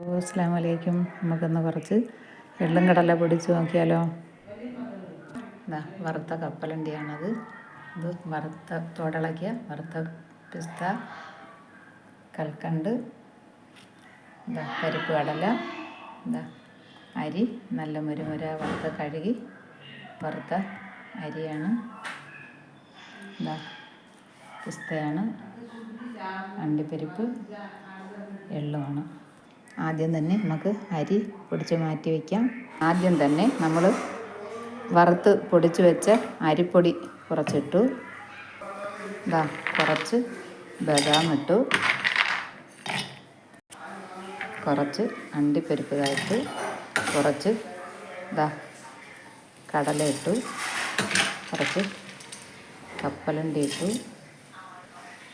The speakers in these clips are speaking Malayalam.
അസ്സാം വലൈക്കും നമുക്കൊന്ന് കുറച്ച് എള്ളും കടല പൊടിച്ച് നോക്കിയാലോ? ഇതാ വറുത്ത കപ്പലണ്ടിയാണത്. ഇത് വറുത്ത തോടിളക്കിയ വറുത്ത പിസ്ത കൽക്കണ്ട് ഇതാ പരിപ്പ് കടല ഇതാ അരി നല്ല മുരുമുര വറുത്ത കഴുകി വറുത്ത അരിയാണ്. ഇതാ പിസ്തയാണ് അണ്ടിപ്പരിപ്പ് എള്ളുമാണ്. ആദ്യം തന്നെ നമുക്ക് അരി പൊടിച്ച് മാറ്റി വയ്ക്കാം ആദ്യം തന്നെ നമ്മൾ വറുത്ത് പൊടിച്ച് വെച്ച അരിപ്പൊടി കുറച്ചിട്ടു. ഇതാ കുറച്ച് ബദാം ഇട്ടു. കുറച്ച് അണ്ടിപ്പരിപ്പ് കായിട്ടു കുറച്ച് ഇതാ കടല ഇട്ടു. കുറച്ച് കപ്പലണ്ടി ഇട്ടു.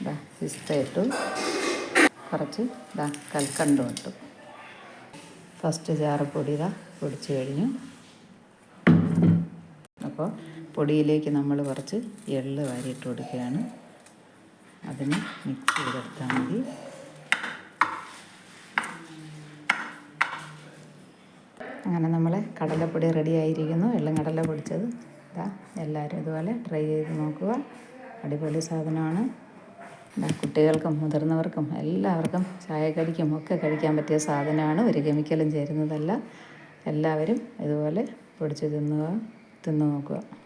ഇതാ പിസ്ത ഇട്ടു. കുറച്ച് ഇതാ കൽക്കണ്ടും ഇട്ടു. ഫസ്റ്റ് ജാറ് പൊടി ഇതാ പൊടിച്ച് കഴിഞ്ഞു. അപ്പോൾ പൊടിയിലേക്ക് നമ്മൾ കുറച്ച് എള്ള് വാരിയിട്ട് കൊടുക്കുകയാണ്. അതിന് മിക്സ് ചെയ്തെടുത്താൽ മതി. അങ്ങനെ നമ്മളെ കടലപ്പൊടി റെഡി ആയിരിക്കുന്നു. എള്ളും കടല പൊടിച്ചത്. ഇതാ എല്ലാവരും ഇതുപോലെ ട്രൈ ചെയ്ത് നോക്കുക. അടിപൊളി സാധനമാണ്. കുട്ടികൾക്കും മുതിർന്നവർക്കും എല്ലാവർക്കും ചായക്കടിക്കും ഒക്കെ കഴിക്കാൻ പറ്റിയ സാധനമാണ്. ഒരു കെമിക്കലും ചേരുന്നതല്ല. എല്ലാവരും ഇതുപോലെ പൊടിച്ച് തിന്നുക തിന്നു നോക്കുക.